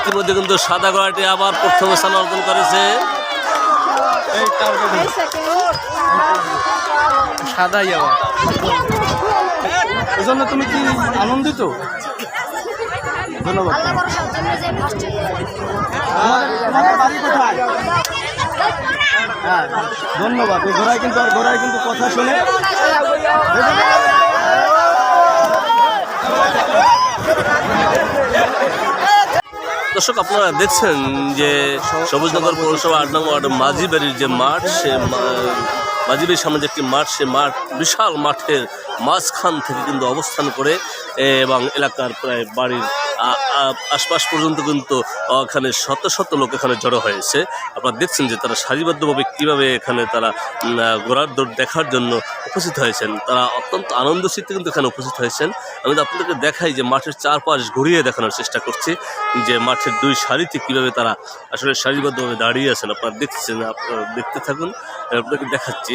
ইতিমধ্যে কিন্তু সাদা ঘোড়াটি আবার প্রথম স্থান অর্জন করেছে। সাদাই আবার। এজন্য তুমি কি আনন্দিত? ধন্যবাদ। হ্যাঁ ধন্যবাদ। এই ঘোড়ায় কিন্তু আর ঘোড়ায় কিন্তু কথা শুনে দর্শক, আপনারা দেখছেন যে সবুজনগর পৌরসভা আট নম্বর ওয়ার্ড মাঝিবাড়ির যে মাঠ, সে মাঝিবাড়ির সামনে যে একটি মাঠ, সে মাঠ বিশাল মাঠের মাঝখান থেকে কিন্তু অবস্থান করে এবং এলাকার প্রায় বাড়ির আশপাশ পর্যন্ত কিন্তু এখানে শত শত লোক এখানে জড়ো হয়েছে। আপনারা দেখছেন যে তারা সারিবদ্ধভাবে কীভাবে এখানে তারা ঘোড়ার দৌড় দেখার জন্য উপস্থিত হয়েছেন। তারা অত্যন্ত আনন্দ চিত্তে কিন্তু এখানে উপস্থিত হয়েছেন। আমি আপনাদেরকে দেখাই যে মাঠের চারপাশ ঘুরিয়ে দেখানোর চেষ্টা করছি যে মাঠের দুই সারিতে কীভাবে তারা আসলে সারিবদ্ধভাবে দাঁড়িয়ে আছেন। আপনারা দেখছেন আপনারা দেখতে থাকুন আপনাকে দেখাচ্ছি।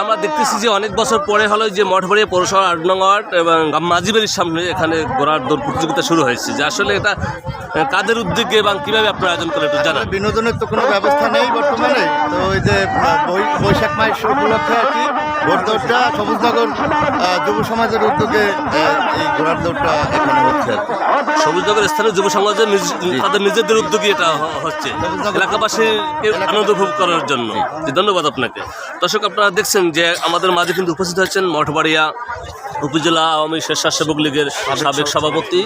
আমরা দেখতেছি যে অনেক বছর পরে হলো যে মঠবাড়িয়া পৌরসভা আট নং ওয়ার্ড এবং মাঝিবাড়ির সামনে এখানে ঘোড়ার দৌড় প্রতিযোগিতা শুরু হয়েছে। যে আসলে এটা কাদের উদ্যোগে এবং কীভাবে আপনারা আয়োজন করে একটু জানান। বিনোদনের তো কোনো ব্যবস্থা নেই বর্তমানে। তো ওই যে বৈশাখ মাস উপলক্ষে আর কি ঘোড় দৌড়টা সবুজনগর যুব সমাজের উদ্যোগে এই ঘোড়ার দৌড়টা এখানে হচ্ছে। সবুজনগর স্থানীয় যুব সমাজের নিজ- তাদের নিজেদের উদ্যোগে এটা হ- হচ্ছে। এলাকাবাসীকে আনন্দ উপভোগ করার জন্য। জি, ধন্যবাদ আপনাকে। দর্শক আপনারা দেখছেন যে আমাদের মাঝে কিন্তু উপস্থিত হয়েছেন মঠবাড়িয়া উপজেলা আওয়ামী স্বেচ্ছাসেবক লীগের সাবেক সভাপতি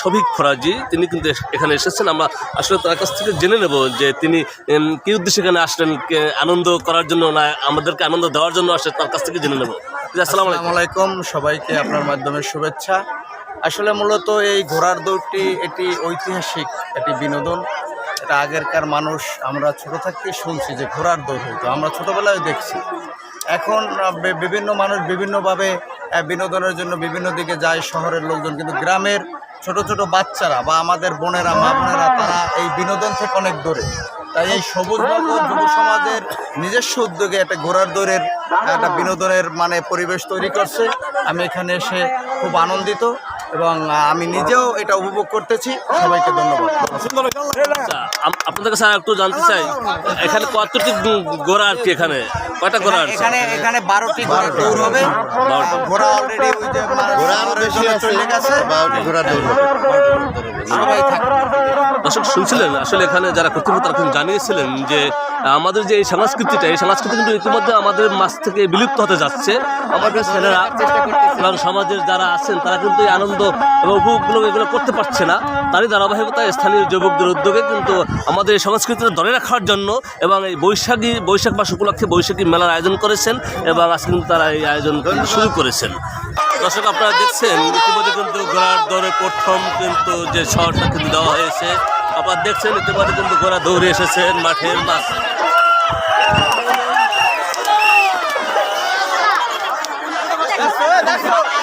শফিক ফরাজি। তিনি কিন্তু এখানে এসেছেন। আমরা আসলে তার কাছ থেকে জেনে নেব যে তিনি কি উদ্দেশ্যে এখানে আসলেন আনন্দ করার জন্য না আমাদেরকে আনন্দ দেওয়ার জন্য আসলে তার কাছ থেকে জেনে নেব। আসসালামু আলাইকুম। সবাইকে আপনার মাধ্যমে শুভেচ্ছা। আসলে মূলত এই ঘোড়ার দৌড়টি এটি ঐতিহাসিক একটি বিনোদন। এটা আগেরকার মানুষ, আমরা ছোট থাকতে শুনছি যে ঘোড়ার দৌড় হইতো। আমরা ছোটবেলায় দেখছি। এখন বিভিন্ন মানুষ বিভিন্নভাবে বিনোদনের জন্য বিভিন্ন দিকে যায় শহরের লোকজন। কিন্তু গ্রামের ছোট ছোট বাচ্চারা বা আমাদের বোনেরা, মা বোনেরা, তারা এই বিনোদন থেকে অনেক দূরে। তাই এই সবুজ যুব সমাজের নিজস্ব উদ্যোগে একটা ঘোড়ার দৌড়ের, একটা বিনোদনের মানে পরিবেশ তৈরি করছে। আমি এখানে এসে খুব আনন্দিত। এবং আমি নিজেও এটা উপভোগ করতেছি। সবাইকে ধন্যবাদ। আচ্ছা, আপনাদের কাছে একটু জানতে চাই। এখানে কতটি ঘোড়া আর কি এখানে? কয়টা ঘোড়া আছে? এখানে এখানে বারোটি ঘোড়া দৌড় হবে। ঘোড়া অলরেডি ওই যে ঘোড়া আরও বেশি চলে গেছে। ঘোড়ার দৌড় হবে। সবাই থাকবে দর্শক, শুনছিলেন আসলে এখানে যারা কর্তৃপক্ষ তারা কিন্তু জানিয়েছিলেন যে আমাদের যে এই সংস্কৃতিটা, এই সংস্কৃতি কিন্তু ইতিমধ্যে আমাদের মাছ থেকে বিলুপ্ত হতে যাচ্ছে। আমাদের ছেলেরা এবং সমাজের যারা আছেন, তারা কিন্তু এই আনন্দ এবং উপভোগগুলো এগুলো করতে পারছে না। তারই ধারাবাহিকতায় স্থানীয় যুবকদের উদ্যোগে কিন্তু আমাদের এই সংস্কৃতিটা ধরে রাখার জন্য এবং এই বৈশাখী, বৈশাখ মাস উপলক্ষে বৈশাখী মেলার আয়োজন করেছেন এবং আজকে কিন্তু তারা এই আয়োজন শুরু করেছেন। দর্শক, আপনারা দেখছেন, ইতিমধ্যে কিন্তু ঘোড়ার দৌড়ে প্রথম কিন্তু যে শহরটা কিন্তু দেওয়া হয়েছে। আবার দেখছেন, ইতিমধ্যে কিন্তু ঘোড়া দৌড়ে এসেছেন মাঠের মাছ আগুনে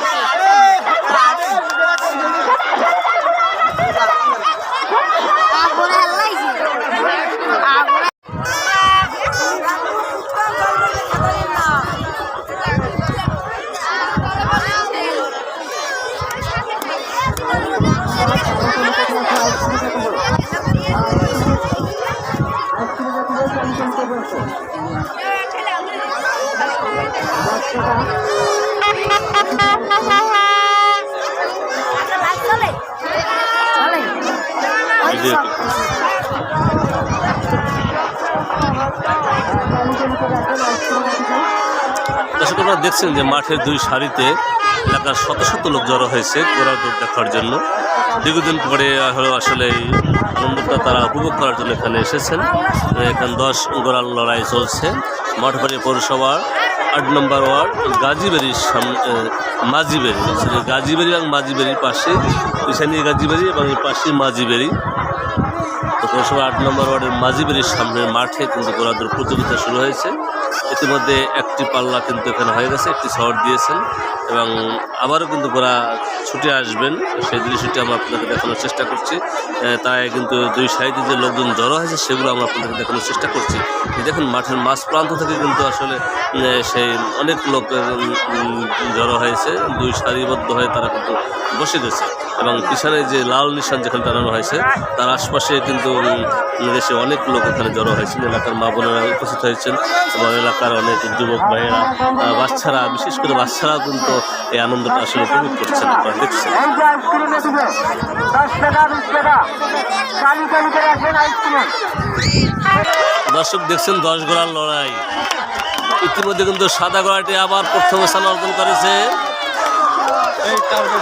এই যে দর্শক, আপনারা দেখছেন যে মাঠের দুই সারিতে এলাকার শত শত লোক জড়ো হয়েছে ঘোড়ার দৌড় দেখার জন্য। দীর্ঘদিন পরে হলো আসলে এই আনন্দটা তারা উপভোগ করার জন্য এখানে এসেছেন। এখানে দশ গোড়ার লড়াই চলছে। মঠবাড়ি পৌরসভার আট নম্বর ওয়ার্ড, গাজীবাড়ির সামনে মাঝিবেরি গাজীবাড়ি এবং মাঝিবেরির পাশে, পিছানি গাজীবাড়ি এবং এই পাশে মাঝিবেরি তো আট নম্বর ওয়ার্ডের মাঝিবেরির সামনের মাঠে কিন্তু গোড়াদৌড় প্রতিযোগিতা শুরু হয়েছে। ইতিমধ্যে একটি পাল্লা কিন্তু এখানে হয়ে গেছে, একটি শহর দিয়েছেন এবং আবারও কিন্তু গোড়া ছুটে আসবেন। সেই দৃশ্যটি আমরা আপনাকে দেখানোর চেষ্টা করছি। তাই কিন্তু দুই সাইডে যে লোকজন জড়ো হয়েছে সেগুলো আমরা আপনাদেরকে দেখানোর চেষ্টা করছি। দেখুন, মাঠের মাঝ প্রান্ত থেকে কিন্তু আসলে সেই অনেক লোক জড়ো হয়েছে। দুই সারিবদ্ধ হয়ে তারা কিন্তু বসে গেছে এবং পিছনে যে লাল নিশান যেখানে টানানো হয়েছে, তার আশপাশে কিন্তু দেশে অনেক লোক এখানে জড়ো হয়েছেন এলাকার মা বোনেরা উপস্থিত হয়েছেন এবং এলাকার অনেক যুবক ভাইয়েরা বাচ্চারা, বিশেষ করে বাচ্চারা কিন্তু এই আনন্দটা আসলে উপভোগ করছেন দেখছেন। দর্শক দেখছেন, দশ গোড়ার লড়াই। ইতিমধ্যে কিন্তু সাদা গোড়াটি আবার প্রথম স্থান অর্জন করেছে। আবার।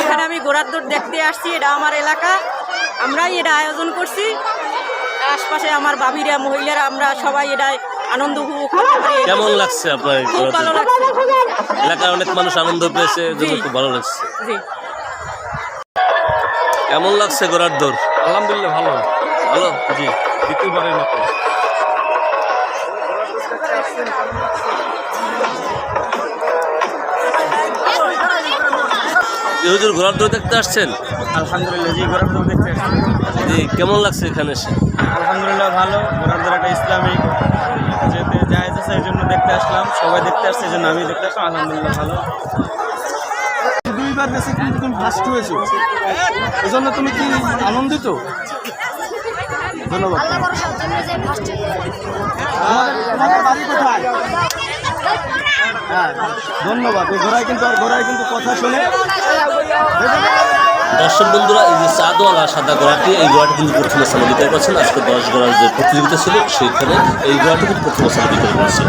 এখানে আমি ঘোড়ার দৌড় দেখতে আসছি এটা আমার এলাকা। আমরাই এটা আয়োজন করছি। আশপাশে আমার ভাবিরা মহিলারা আমরা সবাই এটা আনন্দ উপভোগ করতে পারি। কেমন লাগছে আপনার খুব ভালো লাগছে। এলাকার অনেক মানুষ আনন্দ পেয়েছে জি। খুব ভালো লাগছে। জি। কেমন লাগছে গোড়ার দৌড়? আলহামদুলিল্লাহ ভালো। ভালো জি। দ্বিতীয়বারের মতো। হুজুর ঘোড়ার দৌড় দেখতে আসছেন? আলহামদুলিল্লাহ জি ঘোরার দৌড় দেখতে আসছি। জি কেমন লাগছে এখানে এসে? আলহামদুলিল্লাহ ভালো। ঘোরার দৌড় একটা ইসলামিক যেতে আছে এই জন্য দেখতে আসলাম। সবাই দেখতে আসছে এই জন্য আমি দেখতে আসলাম। আলহামদুলিল্লাহ ভালো। দুইবার বেশি কিন্তু তুমি ফার্স্ট হয়েছো। এই জন্য তুমি কি আনন্দিত? ধন্যবাদ। তোমাদের বাড়ি কোথায়? হ্যাঁ ধন্যবাদ। এই ঘোড়ায় কিন্তু আর ঘোড়ায় কিন্তু কথা শুনে দর্শক বন্ধুরা এই যে চাঁদওয়ালা সাদা গোড়াটি এই গোড়াটি কিন্তু প্রথমে স্থান অধিকার করছেন আজকে দশ গোড়ার যে প্রতিযোগিতা ছিল সেইখানে এই গোড়াটি কিন্তু প্রথমে স্থান অধিকার করেছে